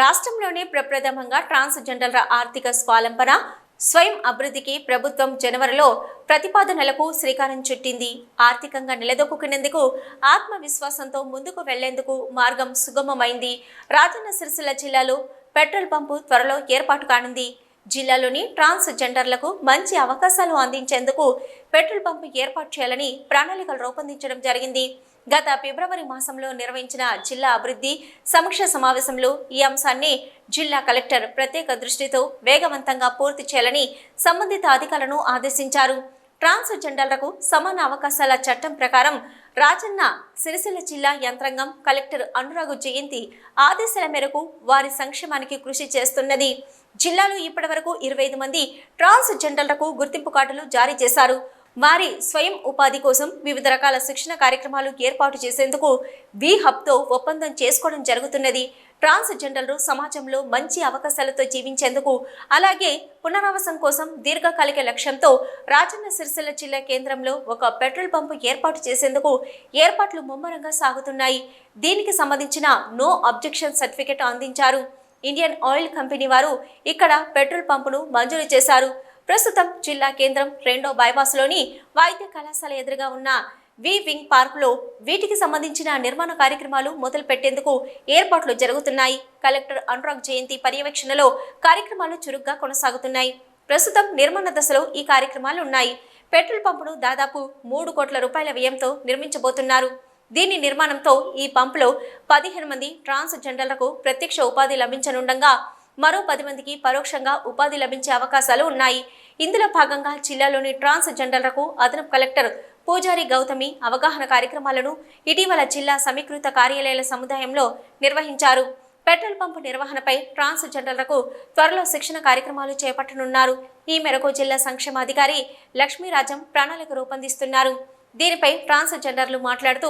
రాష్ట్రంలోనే ప్రప్రథమంగా ట్రాన్స్జెండర్ల ఆర్థిక స్వాలంబన స్వయం అభివృద్ధికి ప్రభుత్వం జనవరిలో ప్రతిపాదనలకు శ్రీకారం చుట్టింది. ఆర్థికంగా నిలదొక్కునేందుకు ఆత్మవిశ్వాసంతో ముందుకు వెళ్ళేందుకు మార్గం సుగమమైంది. రాజన్న సిరిసిల్ల జిల్లాలో పెట్రోల్ పంపు త్వరలో ఏర్పాటు కానుంది. జిల్లాలోని ట్రాన్స్ జెండర్లకు మంచి అవకాశాలు అందించేందుకు పెట్రోల్ పంపు ఏర్పాటు చేయాలని ప్రణాళికలు రూపొందించడం జరిగింది. గత ఫిబ్రవరి మాసంలో నిర్వహించిన జిల్లా అభివృద్ధి సమీక్ష సమావేశంలో ఈ అంశాన్ని జిల్లా కలెక్టర్ ప్రత్యేక దృష్టితో వేగవంతంగా పూర్తి చేయాలని సంబంధిత అధికారులను ఆదేశించారు. ట్రాన్స్ జెండర్లకు సమాన అవకాశాల చట్టం ప్రకారం రాజన్న సిరిసిల్ల జిల్లా యంత్రాంగం కలెక్టర్ అనురాగు జయంతి ఆదేశాల మేరకు వారి సంక్షేమానికి కృషి చేస్తున్నది. జిల్లాలో ఇప్పటివరకు ఇరవై ఐదు మంది ట్రాన్స్ జెండర్లకు గుర్తింపు కార్డులు జారీ చేశారు. వారి స్వయం ఉపాధి కోసం వివిధ రకాల శిక్షణ కార్యక్రమాలు ఏర్పాటు చేసేందుకు వి హబ్తో ఒప్పందం చేసుకోవడం జరుగుతున్నది. ట్రాన్స్ జెండర్లు సమాజంలో మంచి అవకాశాలతో జీవించేందుకు అలాగే పునరావాసం కోసం దీర్ఘకాలిక లక్ష్యంతో రాజన్న సిరిసిల్ల జిల్లా కేంద్రంలో ఒక పెట్రోల్ పంపు ఏర్పాటు చేసేందుకు ఏర్పాట్లు ముమ్మరంగా సాగుతున్నాయి. దీనికి సంబంధించిన నో అబ్జెక్షన్ సర్టిఫికెట్ అందించారు. ఇండియన్ ఆయిల్ కంపెనీ వారు ఇక్కడ పెట్రోల్ పంపును మంజూరు చేశారు. ప్రస్తుతం జిల్లా కేంద్రం రెండో బైపాస్లోని వైద్య కళాశాల ఎదురుగా ఉన్న వి వింగ్ పార్కులో వీటికి సంబంధించిన నిర్మాణ కార్యక్రమాలు మొదలు పెట్టేందుకు ఏర్పాట్లు జరుగుతున్నాయి. కలెక్టర్ అనురాగ్ జయంతి పర్యవేక్షణలో కార్యక్రమాలు చురుగ్గా కొనసాగుతున్నాయి. ప్రస్తుతం నిర్మాణ దశలో ఈ కార్యక్రమాలు ఉన్నాయి. పెట్రోల్ పంపును దాదాపు మూడు కోట్ల రూపాయల వ్యయంతో నిర్మించబోతున్నారు. దీని నిర్మాణంతో ఈ పంపులో పదిహేను మంది ట్రాన్స్ జెండర్లకు ప్రత్యక్ష ఉపాధి లభించనుండగా మరో పది మందికి పరోక్షంగా ఉపాధి లభించే అవకాశాలు ఉన్నాయి. ఇందులో భాగంగా జిల్లాలోని ట్రాన్స్ జెండర్లకు అదనపు కలెక్టర్ పూజారి గౌతమి అవగాహన కార్యక్రమాలను ఇటీవల జిల్లా సమీకృత కార్యాలయాల సముదాయంలో నిర్వహించారు. పెట్రోల్ పంపు నిర్వహణపై ట్రాన్స్ జెండర్లకు త్వరలో శిక్షణ కార్యక్రమాలు చేపట్టనున్నారు. ఈ మేరకు జిల్లా సంక్షేమాధికారి లక్ష్మీరాజం ప్రణాళిక రూపొందిస్తున్నారు. దీనిపై ట్రాన్స్ జెండర్లు మాట్లాడుతూ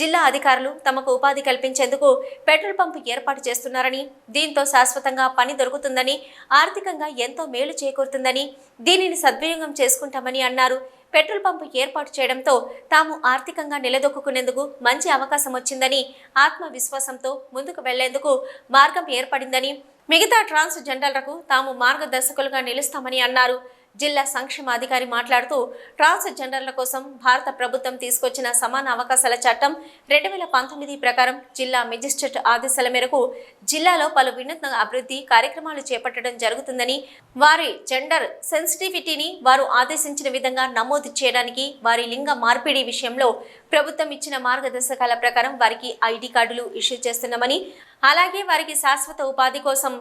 జిల్లా అధికారులు తమకు ఉపాధి కల్పించేందుకు పెట్రోల్ పంపు ఏర్పాటు చేస్తున్నారని దీంతో శాశ్వతంగా పని దొరుకుతుందని ఆర్థికంగా ఎంతో మేలు చేకూరుతుందని దీనిని సద్వినియోగం చేసుకుంటామని అన్నారు. పెట్రోల్ పంపు ఏర్పాటు చేయడంతో తాము ఆర్థికంగా నిలదొక్కునేందుకు మంచి అవకాశం వచ్చిందని ఆత్మవిశ్వాసంతో ముందుకు వెళ్ళేందుకు మార్గం ఏర్పడిందని మిగతా ట్రాన్స్ జెండర్లకు తాము మార్గదర్శకులుగా నిలుస్తామని అన్నారు. జిల్లా సంక్షేమ అధికారి మాట్లాడుతూ ట్రాన్స్ జెండర్ల కోసం భారత ప్రభుత్వం తీసుకొచ్చిన సమాన అవకాశాల చట్టం రెండు వేల పంతొమ్మిది ప్రకారం జిల్లా మెజిస్ట్రేట్ ఆదేశాల మేరకు జిల్లాలో పలు వినూత్న అభివృద్ధి కార్యక్రమాలు చేపట్టడం జరుగుతుందని వారి జెండర్ సెన్సిటివిటీని వారు ఆదేశించిన విధంగా నమోదు చేయడానికి వారి లింగ మార్పిడి విషయంలో ప్రభుత్వం ఇచ్చిన మార్గదర్శకాల ప్రకారం వారికి ఐడి కార్డులు ఇష్యూ చేస్తున్నామని అలాగే వారికి శాశ్వత ఉపాధి కోసం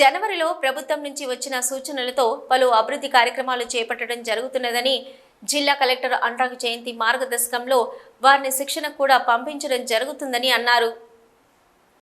జనవరిలో ప్రభుత్వం నుంచి వచ్చిన సూచనలతో పలు అభివృద్ధి కార్యక్రమాలు చేపట్టడం జరుగుతున్నదని జిల్లా కలెక్టర్ అనురాగ్ జయంతి మార్గదర్శకంలో వారిని శిక్షణ కూడా పంపించడం జరుగుతుందని అన్నారు.